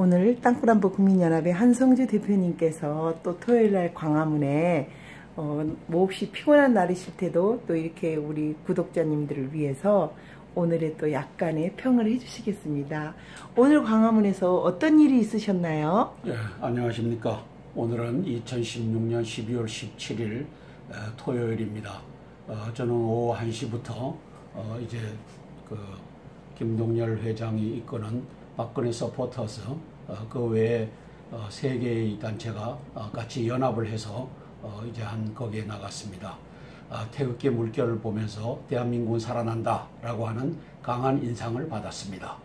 오늘 땅굴안보 국민연합의 한성주 대표님께서 또 토요일날 광화문에 어, 몹시 피곤한 날이실 때도 또 이렇게 우리 구독자님들을 위해서 오늘의 또 약간의 평을 해주시겠습니다. 오늘 광화문에서 어떤 일이 있으셨나요? 예, 안녕하십니까. 오늘은 2016년 12월 17일 에, 토요일입니다. 어, 저는 오후 1시부터 어, 이제 그 김동열 회장이 이끄는 박근혜 서포터스 어, 그 외에 어, 세 개의 단체가 어, 같이 연합을 해서 어, 이제 한 거기에 나갔습니다. 아, 태극기 물결을 보면서 대한민국은 살아난다라고 하는 강한 인상을 받았습니다.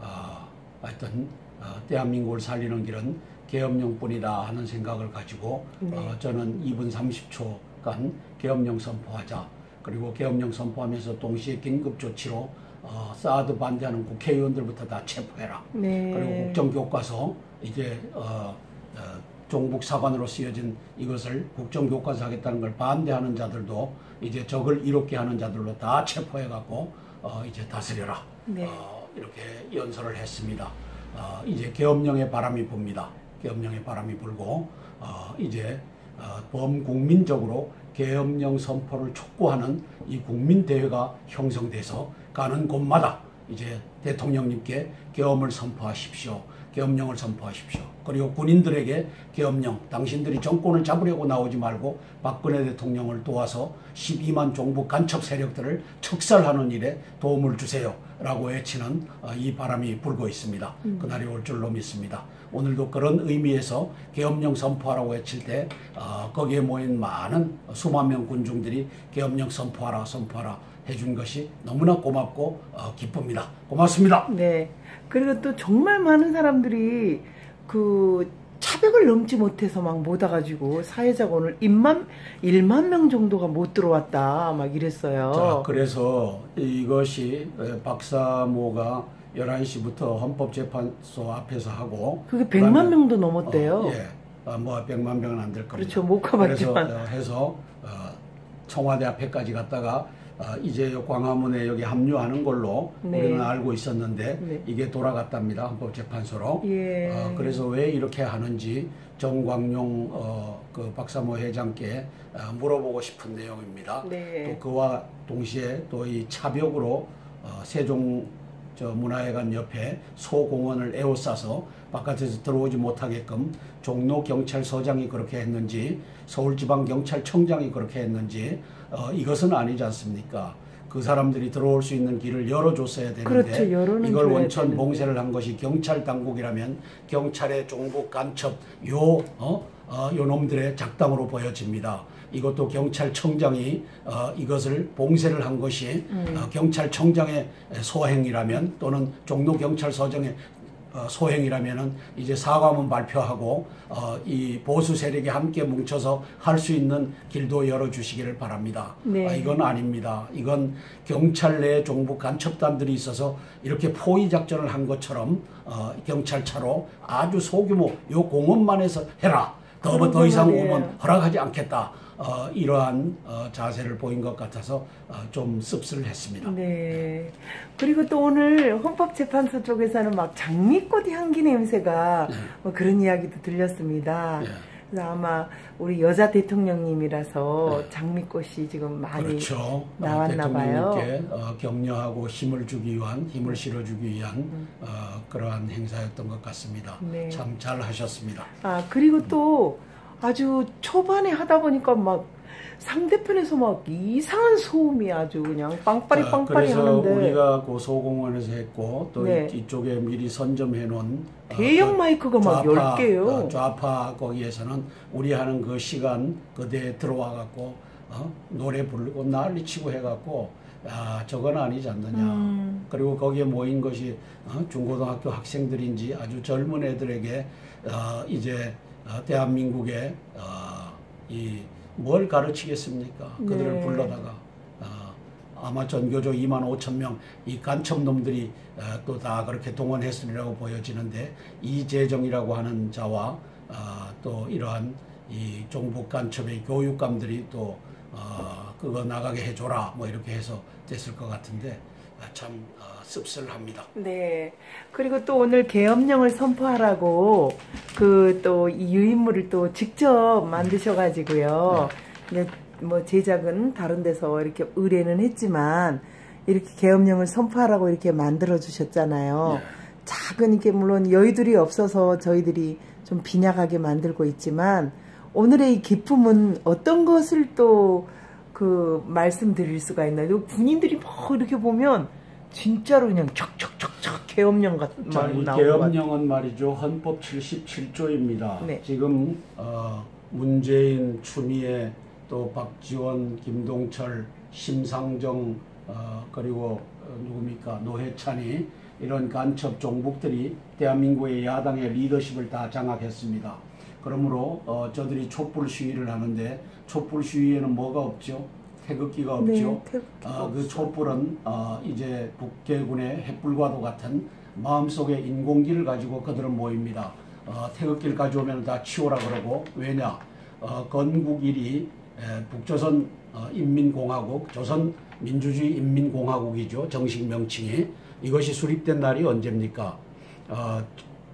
아, 하여튼 어, 대한민국을 살리는 길은 계엄령뿐이다 하는 생각을 가지고 네. 어, 저는 2분 30초간 계엄령 선포하자 그리고 계엄령 선포하면서 동시에 긴급 조치로 어, 사드 반대하는 국회의원들부터 다 체포해라. 네. 그리고 국정교과서 이제 어, 어, 종북 사관으로 쓰여진 이것을 국정교과서 하겠다는 걸 반대하는 자들도 이제 적을 이롭게 하는 자들로 다 체포해갖고 어, 이제 다스려라. 네. 어, 이렇게 연설을 했습니다. 어, 이제 계엄령의 바람이 붑니다. 계엄령의 바람이 불고 어, 이제 어, 범국민적으로 계엄령 선포를 촉구하는 이 국민대회가 형성돼서 가는 곳마다 이제 대통령님께 계엄을 선포하십시오. 계엄령을 선포하십시오. 그리고 군인들에게 계엄령, 당신들이 정권을 잡으려고 나오지 말고 박근혜 대통령을 도와서 12만 종북 간첩 세력들을 척살하는 일에 도움을 주세요. 라고 외치는 어, 이 바람이 불고 있습니다. 그날이 올 줄로 믿습니다. 오늘도 그런 의미에서 계엄령 선포하라고 외칠 때 어, 거기에 모인 많은 수만 명 군중들이 계엄령 선포하라 선포하라 해준 것이 너무나 고맙고 어, 기쁩니다. 고맙습니다. 네. 그리고 또 정말 많은 사람들이 그 차벽을 넘지 못해서 막 못 와가지고 사회자가 오늘 1만, 1만 명 정도가 못 들어왔다 막 이랬어요. 자, 그래서 이것이 에, 박사모가 11시부터 헌법재판소 앞에서 하고 그게 100만 그다음에- 명도 넘었대요. 어, 예. 아, 뭐 100만 명은 안 될 겁니다. 그렇죠. 못 가봤지만. 그래서 어, 해서 어, 청와대 앞에까지 갔다가 어, 이제 광화문에 여기 합류하는 걸로 네. 우리는 알고 있었는데 네. 이게 돌아갔답니다. 헌법재판소로. 예. 어, 그래서 왜 이렇게 하는지 정광용 어, 그 박사모 회장께 어, 물어보고 싶은 내용입니다. 네. 또 그와 동시에 또 이 차벽으로 어, 세종 저 문화회관 옆에 소공원을 에워싸서 바깥에서 들어오지 못하게끔 종로 경찰서장이 그렇게 했는지 서울지방경찰청장이 그렇게 했는지 어, 이것은 아니지 않습니까? 그 사람들이 들어올 수 있는 길을 열어줬어야 되는데 그렇죠. 이걸 원천. 봉쇄를 한 것이 경찰 당국이라면 경찰의 종북 간첩 요 어, 어, 요 놈들의 작당으로 보여집니다. 이것도 경찰청장이 어, 이것을 봉쇄를 한 것이 음. 어, 경찰청장의 소행이라면 또는 종로 경찰서장의 어, 소행이라면은 이제 사과문 발표하고 어, 이 보수 세력이 함께 뭉쳐서 할 수 있는 길도 열어주시기를 바랍니다. 네. 아, 이건 아닙니다. 이건 경찰 내 종북 간첩단들이 있어서 이렇게 포위 작전을 한 것처럼 어, 경찰차로 아주 소규모 요 공원만 해서 해라. 더, 더 이상. 오면 허락하지 않겠다. 어, 이러한 어, 자세를 보인 것 같아서 어, 좀 씁쓸했습니다. 네. 그리고 또 오늘 헌법재판소 쪽에서는 막 장미꽃 향기 냄새가 네. 뭐 그런 이야기도 들렸습니다. 예. 그래서 아마 우리 여자 대통령님이라서 네. 장미꽃이 지금 많이 그렇죠. 나왔나 어, 봐요. 대통령님께 어, 격려하고 힘을 주기 위한 힘을 실어주기 위한 음. 어, 그러한 행사였던 것 같습니다. 네. 참 잘 하셨습니다. 아, 그리고 또 아주 초반에 하다 보니까 막 상대편에서 막 이상한 소음이 아주 그냥 빵빠리 자, 빵빠리 그래서 하는데 우리가 그 소공원에서 했고 또 네. 이, 이쪽에 미리 선점해 놓은 어, 대형 그 마이크가 막 좌파, 10개요. 어, 좌파 거기에서는 우리 하는 그 시간 그대에 들어와 갖고 어? 노래 부르고 난리 치고 해 갖고 야 저건 아니지 않느냐. 음. 그리고 거기에 모인 것이 어, 중고등학교 학생들인지 아주 젊은 애들에게 어, 이제 어, 어, 이뭘 가르치겠습니까? 그들을 네. 불러다가 어, 아마 전교조 2만 5천 명 이 간첩 놈들이 어, 또다 그렇게 동원했으리라고 보여지는데 이재정이라고 하는 자와 어, 또 이러한 이 종북 간첩의 교육감들이 또 어, 그거 나가게 해줘라 뭐 이렇게 해서 됐을 것 같은데 참 어, 씁쓸합니다. 네. 그리고 또 오늘 계엄령을 선포하라고 그 또 이 유인물을 또 직접 만드셔가지고요. 네. 뭐 제작은 다른 데서 이렇게 의뢰는 했지만 이렇게 계엄령을 선포하라고 이렇게 만들어 주셨잖아요. 네. 작은 이게 물론 여의들이 없어서 저희들이 좀 빈약하게 만들고 있지만 오늘의 이 기품은 어떤 것을 또 그 말씀드릴 수가 있나요? 군인들이 뭐 이렇게 보면 진짜로 그냥 척척척척 계엄령 같은 말이 나오고 계엄령은 말이죠 헌법 77조입니다. 네. 지금 어, 문재인, 추미애, 또 박지원, 김동철, 심상정 어, 그리고 어, 누굽니까 노회찬이 이런 간첩 종북들이 대한민국의 야당의 리더십을 다 장악했습니다. 그러므로 어, 저들이 촛불 시위를 하는데 촛불 시위에는 뭐가 없죠? 태극기가 네, 없죠. 네, 어, 그 촛불은 어, 이제 북계군의 햇불과도 같은 마음속에 인공기를 가지고 그들은 모입니다. 어, 태극기를 가져오면 다 치워라 그러고 왜냐? 어, 건국일이 에, 북조선 어, 인민공화국, 조선 민주주의 인민공화국이죠. 정식 명칭이. 이것이 수립된 날이 언제입니까? 어,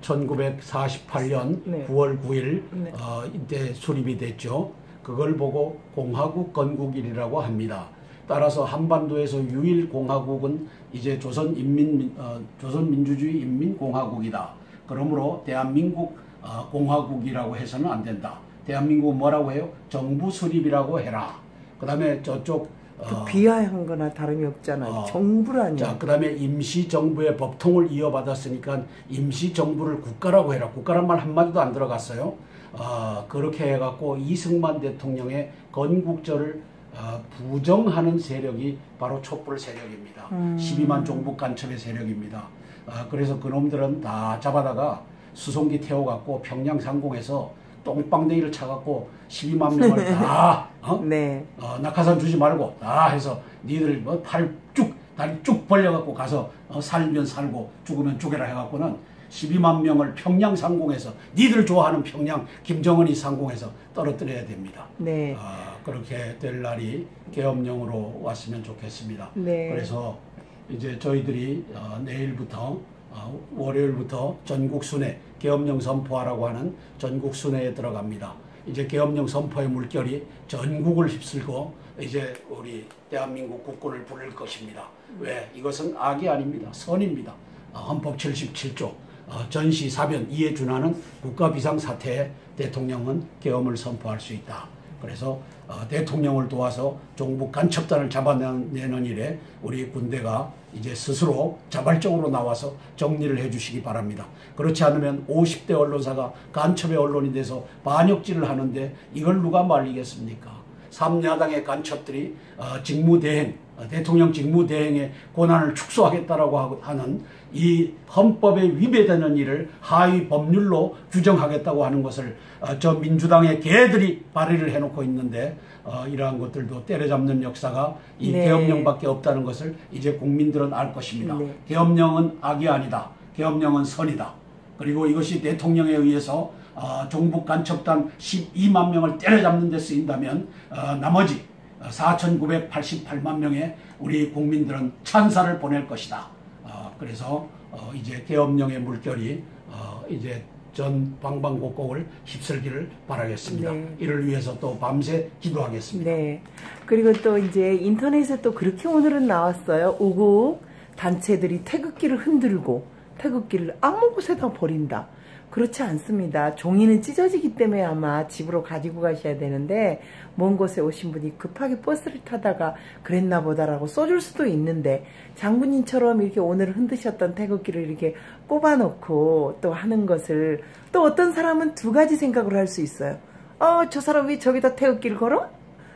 1948년 네. 9월 9일 네. 어, 이때 수립이 됐죠. 그걸 보고 공화국 건국일이라고 합니다. 따라서 한반도에서 유일 공화국은 이제 조선인민 어, 조선민주주의 인민공화국이다. 그러므로 대한민국 어, 공화국이라고 해서는 안 된다. 대한민국은 뭐라고 해요? 정부 수립이라고 해라. 그 다음에 저쪽 그 어, 비하한 거나 다름이 없잖아요. 어, 정부라니. 자, 그 다음에 임시정부의 법통을 이어받았으니까 임시정부를 국가라고 해라. 국가란 말 한마디도 안 들어갔어요. 어, 그렇게 해갖고 이승만 대통령의 건국절을 어, 부정하는 세력이 바로 촛불 세력입니다. 음. 12만 종북 간첩의 세력입니다. 어, 그래서 그놈들은 다 잡아다가 수송기 태워갖고 평양 상공에서 똥방댕이를 차갖고 12만 명을 다 어? 네. 어, 낙하산 주지 말고 다 해서 니들 뭐 팔 쭉 다리 쭉 벌려갖고 가서 어, 살면 살고 죽으면 죽여라 해갖고는 12만 명을 평양 상공에서 니들 좋아하는 평양 김정은이 상공에서 떨어뜨려야 됩니다. 네. 어, 그렇게 될 날이 계엄령으로 왔으면 좋겠습니다. 네. 그래서 이제 저희들이 어, 내일부터 어, 월요일부터 전국 순회 계엄령 선포하라고 하는 전국 순회에 들어갑니다. 이제 계엄령 선포의 물결이 전국을 휩쓸고 이제 우리 대한민국 국군을 부를 것입니다. 왜? 이것은 악이 아닙니다. 선입니다. 어, 헌법 77조 어, 전시 사변 이에 준하는 국가 비상사태에 대통령은 계엄을 선포할 수 있다. 그래서 어, 대통령을 도와서 종북 간첩단을 잡아내는 일에 우리 군대가 이제 스스로 자발적으로 나와서 정리를 해주시기 바랍니다. 그렇지 않으면 50대 언론사가 간첩의 언론이 돼서 반역질을 하는데 이걸 누가 말리겠습니까? 삼야당의 간첩들이 어, 직무대행, 어, 대통령 직무대행의 권한을 축소하겠다라고 하는 이 헌법에 위배되는 일을 하위 법률로 규정하겠다고 하는 것을 어, 저 민주당의 개들이 발의를 해놓고 있는데 어, 이러한 것들도 때려잡는 역사가 이 네. 계엄령밖에 없다는 것을 이제 국민들은 알 것입니다. 네. 계엄령은 악이 아니다. 계엄령은 선이다. 그리고 이것이 대통령에 의해서 어, 종북 간첩단 12만 명을 때려잡는 데 쓰인다면 어, 나머지 4,988만 명의 우리 국민들은 찬사를 보낼 것이다. 어, 그래서 어, 이제 계엄령의 물결이 어, 이제 전 방방곡곡을 휩쓸기를 바라겠습니다. 네. 이를 위해서 또 밤새 기도하겠습니다. 네. 그리고 또 이제 인터넷에 또 그렇게 오늘은 나왔어요. 우국 단체들이 태극기를 흔들고 태극기를 아무 곳에다 버린다. 그렇지 않습니다. 종이는 찢어지기 때문에 아마 집으로 가지고 가셔야 되는데 먼 곳에 오신 분이 급하게 버스를 타다가 그랬나 보다라고 써줄 수도 있는데 장군님처럼 이렇게 오늘 흔드셨던 태극기를 이렇게 꼽아놓고 또 하는 것을 또 어떤 사람은 두 가지 생각을 할 수 있어요. 어, 저 사람 왜 저기다 태극기를 걸어?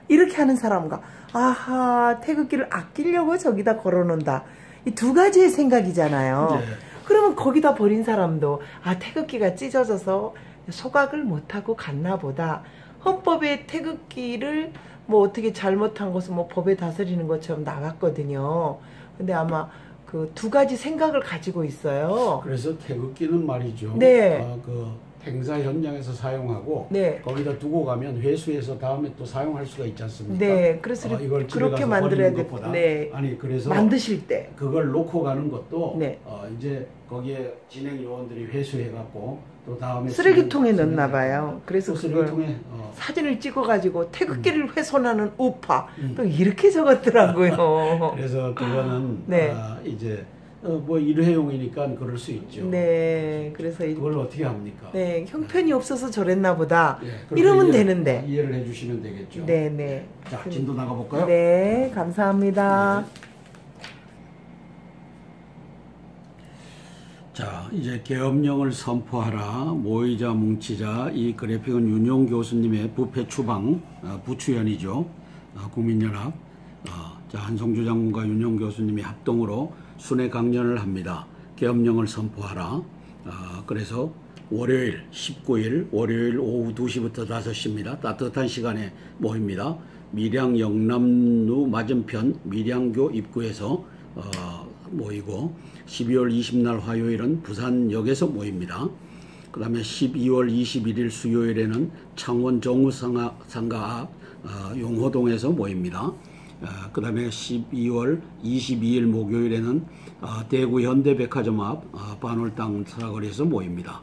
이렇게 하는 사람과 아하 태극기를 아끼려고 저기다 걸어놓는다. 이 두 가지의 생각이잖아요. 네. 그러면 거기다 버린 사람도 아 태극기가 찢어져서 소각을 못하고 갔나 보다. 헌법에 태극기를 뭐 어떻게 잘못한 것은 뭐 법에 다스리는 것처럼 나갔거든요. 근데 아마 그 두 가지 생각을 가지고 있어요. 그래서 태극기는 말이죠. 네. 어, 그 행사 현장에서 사용하고 네. 거기다 두고 가면 회수해서 다음에 또 사용할 수가 있지 않습니까? 네, 그래서 어, 이걸 그렇게 만들어야 돼. 네. 아니 그래서 만드실 때. 그걸 놓고 가는 것도 네. 어, 이제 거기에 진행 요원들이 회수해 갖고 또 다음에 쓰레기통에 넣나 봐요. 그래서 쓰레기통에 어, 사진을 찍어가지고 태극기를 훼손하는 우파 음. 또 이렇게 적었더라고요. 그래서 그거는 네. 아, 이제 어, 뭐 일회용이니까 그럴 수 있죠. 네, 그래서 이- 그걸 어떻게 합니까? 네 형편이 없어서 저랬나 보다. 예, 그렇게 이러면 이해를- 되는데. 이해를 해주시면 되겠죠. 네, 네. 자, 진도 나가 볼까요? 네, 감사합니다. 자, 이제 계엄령을 선포하라, 모이자 뭉치자, 이 그래픽은 윤용 교수님의 부패 추방, 어, 부추연이죠. 어, 국민연합. 어, 자, 한성주 장군과 윤용 교수님이 합동으로 순회 강연을 합니다. 계엄령을 선포하라. 어, 그래서 월요일 19일 월요일 오후 2시부터 5시입니다. 따뜻한 시간에 모입니다. 밀양 영남루 맞은편 밀양교 입구에서 어, 모이고 12월 20날 화요일은 부산역에서 모입니다. 그 다음에 12월 21일 수요일에는 창원 정우상가 어, 용호동에서 모입니다. 그 다음에 12월 22일 목요일에는 어, 대구 현대백화점 앞 어, 반월당 사거리에서 모입니다.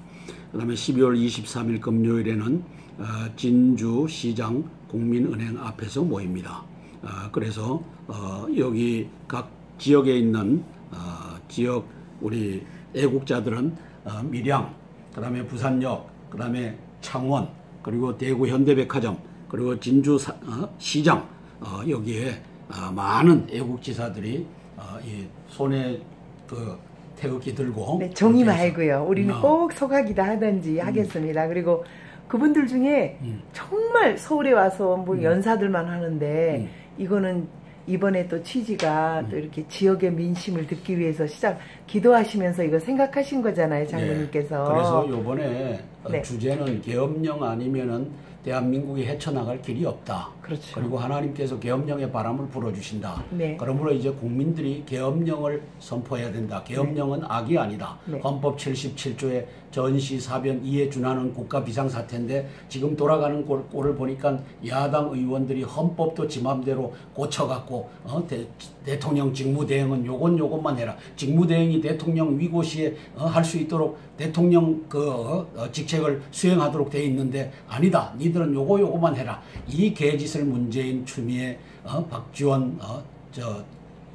그 다음에 12월 23일 금요일에는 어, 진주 시장 국민은행 앞에서 모입니다. 어, 그래서 어, 여기 각 지역에 있는 어, 지역 우리 애국자들은 어, 밀양, 그 다음에 부산역, 그 다음에 창원, 그리고 대구 현대백화점, 그리고 진주 사- 어, 시장 어, 여기에 어, 많은 애국지사들이 어, 이 손에 그 태극기 들고 네, 종이 말고요. 우리는 어, 꼭 소각이다 하든지 하겠습니다. 그리고 그분들 중에 음. 정말 서울에 와서 뭐 음. 연사들만 하는데 음. 이거는 이번에 또 취지가 또 이렇게 지역의 민심을 듣기 위해서 시작 기도하시면서 이거 생각하신 거잖아요, 장로님께서. 네. 그래서 요번에 어, 네. 주제는 계엄령 아니면은 대한민국이 헤쳐나갈 길이 없다. 그렇죠. 그리고 하나님께서 계엄령의 바람을 불어주신다. 네. 그러므로 이제 국민들이 계엄령을 선포해야 된다. 계엄령은 악이 아니다. 네. 헌법 77조의 전시 사변 이에 준하는 국가 비상사태인데 지금 돌아가는 꼴, 꼴을 보니까 야당 의원들이 헌법도 지 맘대로 고쳐갖고 어, 대, 대통령 직무대행은 요건 요것만 해라. 직무대행이 대통령 위고 시에 어, 할수 있도록 대통령 그 어, 어, 직책을 수행하도록 돼 있는데 아니다. 니들은 요거 요거만 해라. 이 개짓을 문재인 추미애 어, 박지원 어, 저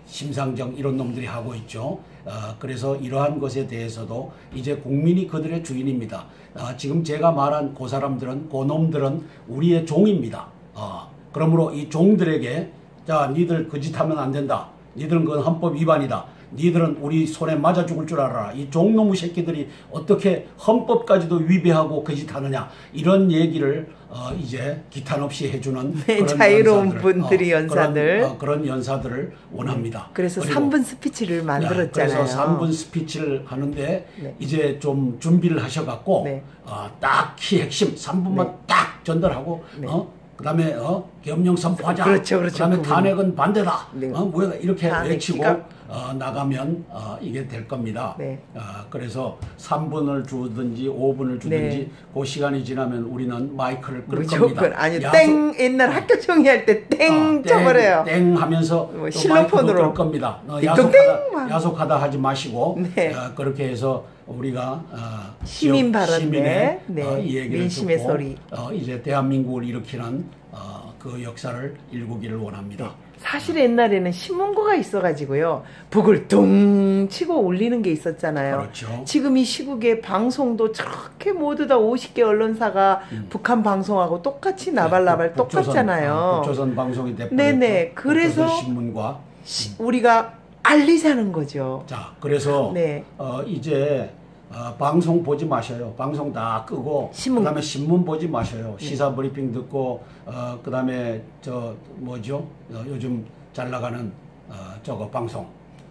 심상정 이런 놈들이 하고 있죠. 어, 그래서 이러한 것에 대해서도 이제 국민이 그들의 주인입니다. 어, 지금 제가 말한 그 사람들은 그 놈들은 우리의 종입니다. 어, 그러므로 이 종들에게 자 니들 그 짓 하면 안 된다. 니들은 그건 헌법 위반이다. 니들은 우리 손에 맞아 죽을 줄 알아라. 이 종놈의 새끼들이 어떻게 헌법까지도 위배하고 그짓 하느냐. 이런 얘기를 어, 이제 기탄 없이 해주는 네, 그런 자유로운 연사들, 분들이 연사들. 그런, 어, 그런 연사들을 원합니다. 그래서 그리고 3분 스피치를 만들었잖아요. 그래서 3분 스피치를 하는데 네. 이제 좀 준비를 하셔갖고 네. 어, 딱키 핵심 3분만 네. 딱 전달하고 네. 어? 그다음에 어? 계엄령 선포하자. 그렇죠, 그렇죠. 그다음에 그분. 탄핵은 반대다. 네. 어? 뭐야 이렇게 외치고. 어, 나가면 어, 이게 될 겁니다. 네. 어, 그래서 3분을 주든지 5분을 주든지 네. 그 시간이 지나면 우리는 마이크를 끌 무조건 겁니다. 아니 야소- 땡 옛날 학교 종이할 때땡 아, 쳐버려요. 땡 하면서 뭐또 실로폰으로. 끌 겁니다. 어, 야속하다. 야속하다 하지 마시고 네. 어, 그렇게 해서 우리가 어, 시민 지역 발언, 시민의 네. 어, 이 얘기를 민심의 듣고 소리. 어, 이제 대한민국을 일으키는 어, 그 역사를 일구기를 원합니다. 사실 옛날에는 신문고가 있어가지고요. 북을 둥 치고 올리는 게 있었잖아요. 그렇죠. 지금 이 시국에 방송도 저렇게 모두 다 50개 언론사가 북한 방송하고 똑같이 나발나발 음. 네, 북- 똑같잖아요. 어, 북조선 방송이 돼버렸죠. 네네. 그래서- 신문과 시- 우리가 알리자는 거죠. 자 그래서 네. 어, 이제 어, 방송 보지 마셔요. 방송 다 끄고 신문. 그다음에 신문 보지 마셔요. 시사 브리핑 듣고 어, 그다음에 저 뭐죠? 어, 요즘 잘 나가는 어, 저거 방송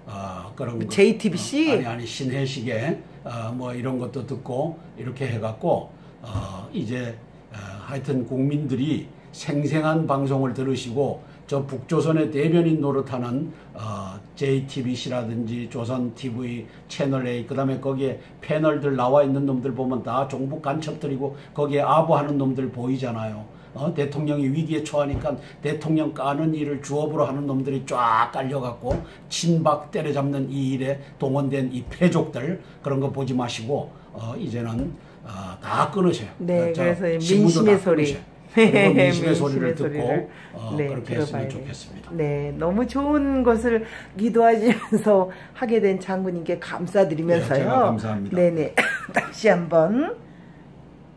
어, 그런 거. JTBC? 어, 아니 아니 신혜식의 어, 뭐 이런 것도 듣고 이렇게 해갖고 어, 이제 어, 하여튼 국민들이 생생한 방송을 들으시고 저 북조선의 대변인 노릇하는 어, JTBC라든지 조선TV, 채널A, 그 다음에 거기에 패널들 나와 있는 놈들 보면 다 종북 간첩들이고 거기에 아부하는 놈들 보이잖아요. 어, 대통령이 위기에 처하니까 대통령 까는 일을 주업으로 하는 놈들이 쫙 깔려갖고 친박 때려잡는 이 일에 동원된 이 패족들 그런 거 보지 마시고 어, 이제는 어, 다 끊으세요. 네, 저 그래서 민심의 소리. 끊으셔요. 민심의 민심의 소리를 듣고 소리를, 어, 네, 그렇게 했으면. 좋겠습니다. 네, 너무 좋은 것을 기도하시면서 하게 된 장군님께 감사드리면서요. 네, 제가 감사합니다. 네네. 다시 한번,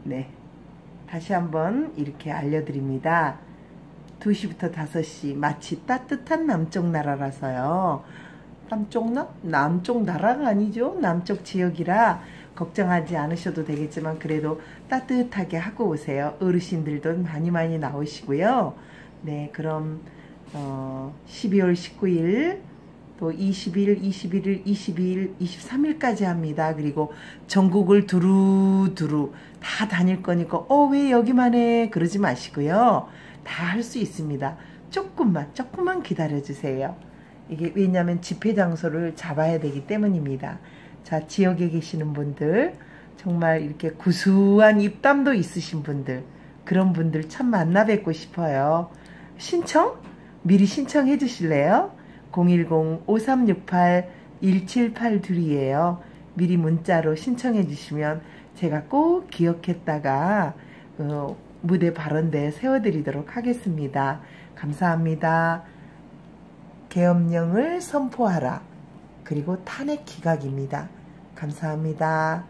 네. 다시 한번 이렇게 알려드립니다. 2시부터 5시 마치 따뜻한 남쪽 나라라서요. 남쪽 나? 남쪽 나라가 아니죠. 남쪽 지역이라 걱정하지 않으셔도 되겠지만 그래도 따뜻하게 하고 오세요. 어르신들도 많이 많이 나오시고요. 네, 그럼 어, 12월 19일 또 20일, 21일, 22일, 23일까지 합니다. 그리고 전국을 두루두루 다 다닐 거니까 어 왜 여기만 해 그러지 마시고요. 다 할 수 있습니다. 조금만 조금만 기다려 주세요. 이게 왜냐하면 집회 장소를 잡아야 되기 때문입니다. 자 지역에 계시는 분들 정말 이렇게 구수한 입담도 있으신 분들 그런 분들 참 만나 뵙고 싶어요. 신청 미리 신청해 주실래요? 010-5368-1782이에요. 미리 문자로 신청해 주시면 제가 꼭 기억했다가 어, 무대 발언대에 세워드리도록 하겠습니다. 감사합니다. 계엄령을 선포하라. 그리고 탄핵 기각입니다. 감사합니다.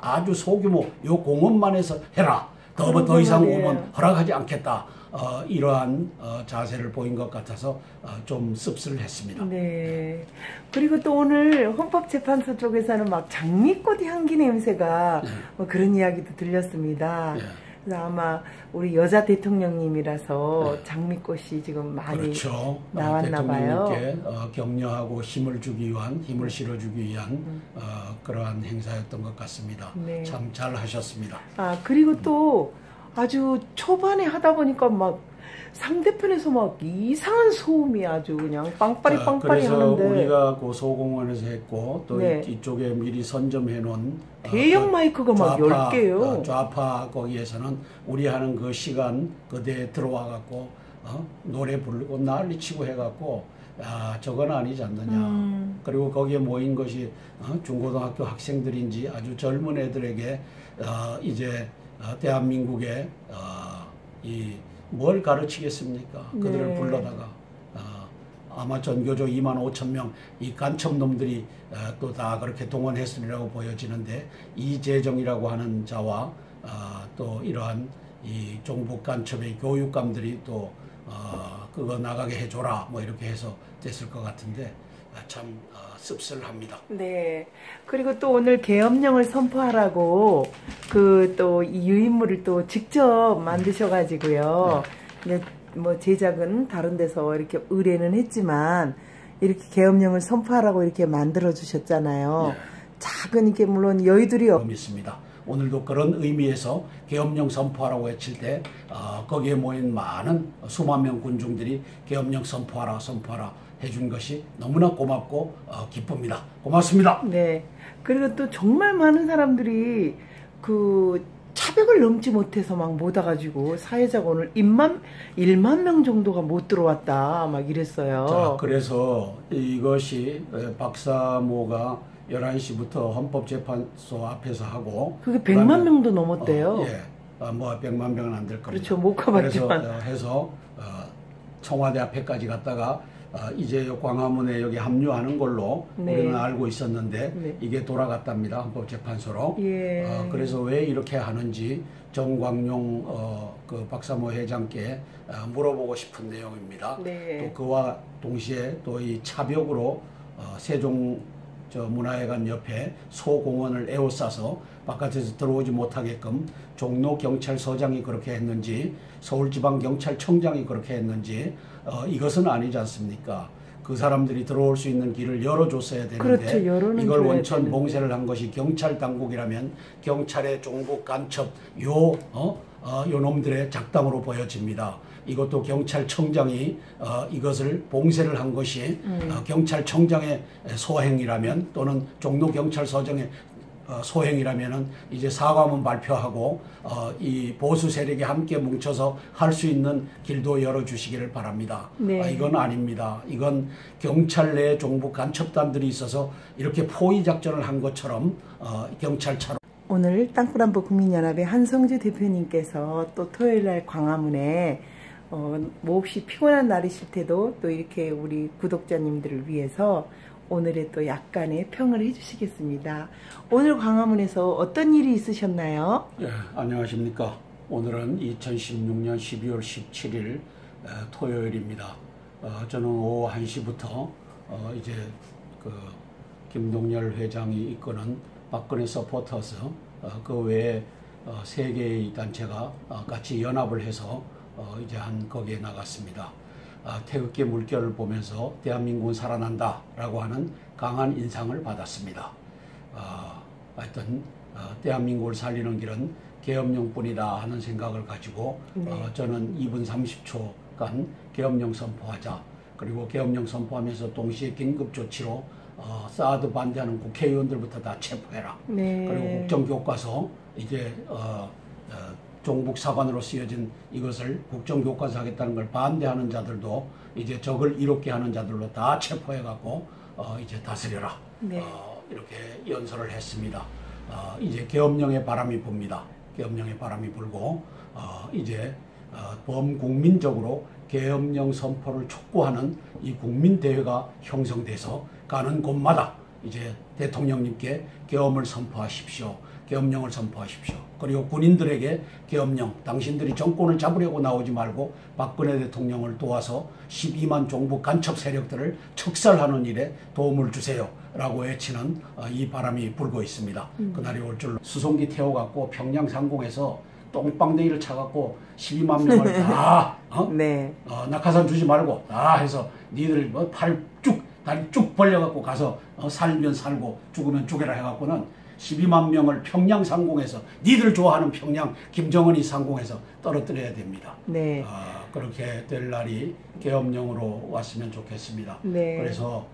아주 소규모 요 공원만 해서 해라. 더, 더 이상. 오면 허락하지 않겠다. 어, 이러한 어, 자세를 보인 것 같아서 어, 좀 씁쓸했습니다. 네. 그리고 또 오늘 헌법재판소 쪽에서는 막 장미꽃 향기 냄새가 네. 뭐 그런 이야기도 들렸습니다. 예. 그래서 아마 우리 여자 대통령님이라서 네. 장미꽃이 지금 많이 그렇죠. 어, 나왔나 봐요. 대통령님께 어, 격려하고 힘을 주기 위한, 힘을 실어주기 위한 음. 어, 그러한 행사였던 것 같습니다. 네. 참잘 하셨습니다. 아 그리고 또 아주 초반에 하다 보니까 막 상대편에서 막 이상한 소음이 아주 그냥 빵빠리 자, 빵빠리 그래서 하는데 우리가 그 소공원에서 했고 또 네. 이- 이쪽에 미리 선점해 놓은 대형 마이크가 막 10개요. 어, 좌파 거기에서는 우리 하는 그 시간 그대에 들어와 갖고 어? 노래 부르고 난리 치고 해 갖고 아 저건 아니지 않느냐. 음. 그리고 거기에 모인 것이 어, 중고등학교 학생들인지 아주 젊은 애들에게 어, 이제 어, 대한민국의 어, 이 뭘 가르치겠습니까? 그들을 네. 불러다가 어, 아마 전교조 2만 5천 명 이 간첩 놈들이 어, 또다 그렇게 동원했으리라고 보여지는데 이재정이라고 하는 자와 어, 또 이러한 이 종북 간첩의 교육감들이 또 어, 그거 나가게 해줘라 뭐 이렇게 해서 됐을 것 같은데 아, 참 어, 씁쓸합니다. 네. 그리고 또 오늘 계엄령을 선포하라고 그 또 이 유인물을 또 직접 만드셔가지고요. 근데 뭐 제작은 다른 데서 이렇게 의뢰는 했지만 이렇게 계엄령을 선포하라고 이렇게 만들어 주셨잖아요. 네. 작은 이게 물론 여의들이 없. 믿습니다. 오늘도 그런 의미에서 계엄령 선포하라고 외칠 때 어, 거기에 모인 많은 수만 명 군중들이 계엄령 선포하라 선포하라 해준 것이 너무나 고맙고 어, 기쁩니다. 고맙습니다. 네. 그리고 또 정말 많은 사람들이 그 차벽을 넘지 못해서 막 못 와가지고 사회자가 오늘 1만, 1만 명 정도가 못 들어왔다 막 이랬어요. 자, 그래서 이것이 에, 박사모가 11시부터 헌법재판소 앞에서 하고 그게 100만 그다음에 명도 넘었대요. 어, 예. 아, 뭐 100만 명은 안 될 겁니다. 그렇죠. 못 그래서 가봤지만. 어, 해서 어, 청와대 앞에까지 갔다가 어, 이제 요 광화문에 여기 합류하는 걸로 네. 우리는 알고 있었는데 네. 이게 돌아갔답니다. 헌법재판소로. 예. 어, 그래서 왜 이렇게 하는지 정광용 어, 그 박사모 회장께 어, 물어보고 싶은 내용입니다. 네. 또 그와 동시에 또 이 차벽으로 어, 세종 저 문화회관 옆에 소공원을 에워싸서 바깥에서 들어오지 못하게끔 종로 경찰서장이 그렇게 했는지 서울지방경찰청장이 그렇게 했는지 어, 이것은 아니지 않습니까? 그 사람들이 들어올 수 있는 길을 열어줬어야 되는데 그렇죠. 이걸 원천 되는데. 봉쇄를 한 것이 경찰 당국이라면 경찰의 종북 간첩 요 어? 어, 요 놈들의 작당으로 보여집니다. 이것도 경찰청장이 어, 이것을 봉쇄를 한 것이 어, 경찰청장의 소행이라면 또는 종로경찰서장의 어, 소행이라면은 이제 사과문 발표하고 어, 이 보수 세력이 함께 뭉쳐서 할 수 있는 길도 열어주시기를 바랍니다. 네. 아, 이건 아닙니다. 이건 경찰 내 종북 간첩단들이 있어서 이렇게 포위 작전을 한 것처럼 어, 경찰처럼 오늘 땅굴안보 국민연합의 한성주 대표님께서 또 토요일 날 광화문에 어, 몹시 피곤한 날이실 때도 또 이렇게 우리 구독자님들을 위해서 오늘의 또 약간의 평을 해주시겠습니다. 오늘 광화문에서 어떤 일이 있으셨나요? 예, 안녕하십니까. 오늘은 2016년 12월 17일 에, 토요일입니다. 어, 저는 오후 1시부터 어, 이제 그 김동열 회장이 이끄는 박근혜 서포터스 어, 그 외에 어, 세 개의 단체가 어, 같이 연합을 해서 어, 이제 한 거기에 나갔습니다. 아, 태극기 물결을 보면서 대한민국은 살아난다라고 하는 강한 인상을 받았습니다. 아, 하여튼 어, 대한민국을 살리는 길은 계엄령뿐이다 하는 생각을 가지고 네. 어, 저는 2분 30초간 계엄령 선포하자 그리고 계엄령 선포하면서 동시에 긴급 조치로 어, 사드 반대하는 국회의원들부터 다 체포해라. 네. 그리고 국정교과서 이제 어, 어, 종북 사관으로 쓰여진 이것을 국정교과서 하겠다는 걸 반대하는 자들도 이제 적을 이롭게 하는 자들로 다 체포해 갖고 어, 이제 다스려라. 네. 어, 이렇게 연설을 했습니다. 어, 이제 계엄령의 바람이 붑니다. 계엄령의 바람이 불고 어, 이제 어, 범국민적으로 계엄령 선포를 촉구하는 이 국민대회가 형성돼서 가는 곳마다 이제 대통령님께 계엄을 선포하십시오. 계엄령을 선포하십시오. 그리고 군인들에게 계엄령, 당신들이 정권을 잡으려고 나오지 말고 박근혜 대통령을 도와서 12만 종북 간첩 세력들을 척살하는 일에 도움을 주세요. 라고 외치는 어, 이 바람이 불고 있습니다. 그날이 올 줄 수송기 태워갖고 평양 상공에서 똥방댕이를 차갖고 12만 명을 다 어? 네. 어, 낙하산 주지 말고 다 해서 니들 뭐 팔쭉 다리 쭉 벌려갖고 가서 어, 살면 살고 죽으면 죽여라 해갖고는 12만 명을 평양 상공에서 니들 좋아하는 평양 김정은이 상공에서 떨어뜨려야 됩니다. 네. 아, 그렇게 될 날이 계엄령으로 왔으면 좋겠습니다. 네. 그래서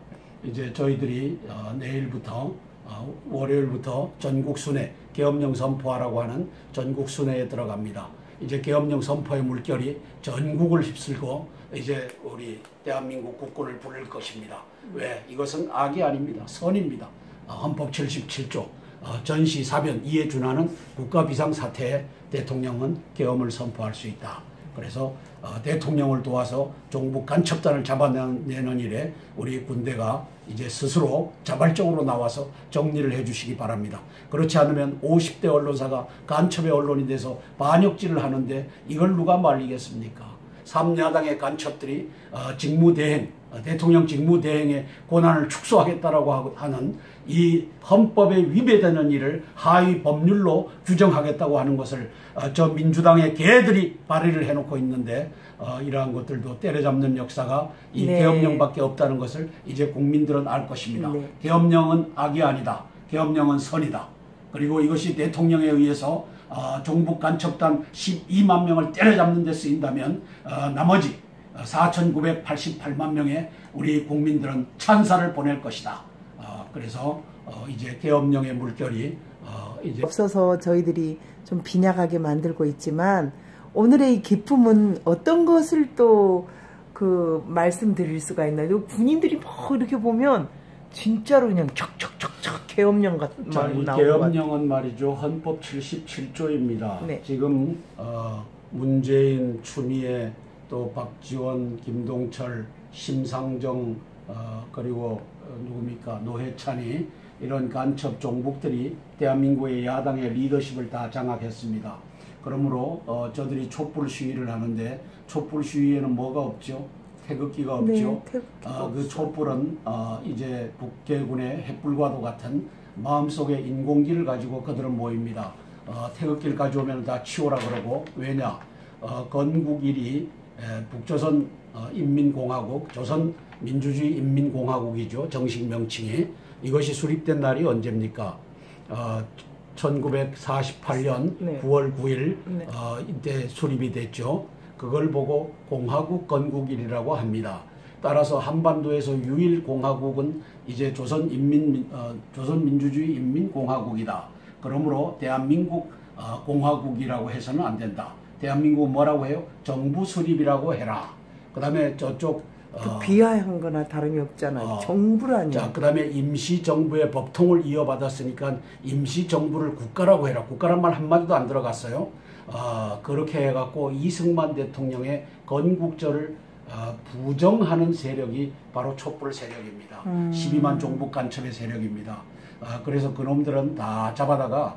이제 저희들이 어, 내일부터 어, 월요일부터 전국 순회 계엄령 선포하라고 하는 전국 순회에 들어갑니다. 이제 계엄령 선포의 물결이 전국을 휩쓸고 이제 우리 대한민국 국군을 부를 것입니다. 왜? 이것은 악이 아닙니다. 선입니다. 어, 헌법 77조 어, 전시 사변 이에 준하는 국가 비상 사태에 대통령은 계엄을 선포할 수 있다. 그래서 어, 대통령을 도와서 종북 간첩단을 잡아내는 일에 우리 군대가 이제 스스로 자발적으로 나와서 정리를 해주시기 바랍니다. 그렇지 않으면 50대 언론사가 간첩의 언론이 돼서 반역질을 하는데 이걸 누가 말리겠습니까? 삼야당의 간첩들이 어, 직무대행, 어, 대통령 직무 대행의 권한을 축소하겠다라고 하는 이 헌법에 위배되는 일을 하위 법률로 규정하겠다고 하는 것을 어, 저 민주당의 개들이 발의를 해놓고 있는데 어, 이러한 것들도 때려잡는 역사가 이 네. 계엄령밖에 없다는 것을 이제 국민들은 알 것입니다. 네. 계엄령은 악이 아니다. 계엄령은 선이다. 그리고 이것이 대통령에 의해서 어, 종북 간첩단 12만 명을 때려잡는 데 쓰인다면 어, 나머지 4,988만 명의 우리 국민들은 찬사를 보낼 것이다. 어, 그래서 어, 이제 계엄령의 물결이 어, 이제 없어서 저희들이 좀 빈약하게 만들고 있지만 오늘의 이 기쁨은 어떤 것을 또 그 말씀드릴 수가 있나요? 군인들이 뭐 이렇게 보면 진짜로 그냥 척척척척 계엄령 자, 같은 이 나오는 것 계엄령은 말이죠. 헌법 77조입니다. 네. 지금 어, 문재인, 추미애, 또 박지원, 김동철, 심상정, 어, 그리고 어, 누굽니까 노회찬이 이런 간첩 종북들이 대한민국의 야당의 리더십을 다 장악했습니다. 그러므로 어, 저들이 촛불 시위를 하는데 촛불 시위에는 뭐가 없죠? 태극기가 네, 없죠. 태극기가 어, 그. 촛불은 어, 이제 북계군의 햇불과도 같은 마음속에 인공기를 가지고 그들은 모입니다. 어, 태극기를 가져오면 다 치워라 그러고 왜냐 어, 건국일이 에, 북조선 어, 인민공화국 조선 민주주의 인민공화국이죠 정식 명칭이 이것이 수립된 날이 언제입니까? 어, 1948년 네. 9월 9일 네. 어, 이때 수립이 됐죠. 그걸 보고 공화국 건국일이라고 합니다. 따라서 한반도에서 유일 공화국은 이제 조선 인민 어, 조선 민주주의 인민공화국이다. 그러므로 대한민국 어, 공화국이라고 해서는 안 된다. 대한민국 뭐라고 해요? 정부 수립이라고 해라. 그 다음에 저쪽 그 비하한 거나 다름이 없잖아요. 어, 정부라니. 자, 그 다음에 임시정부의 법통을 이어받았으니까 임시정부를 국가라고 해라. 국가란 말 한마디도 안 들어갔어요. 어, 그렇게 해갖고 이승만 대통령의 건국절을 어, 부정하는 세력이 바로 촛불 세력입니다. 음. 12만 종북 간첩의 세력입니다. 아, 그래서 그놈들은 다 잡아다가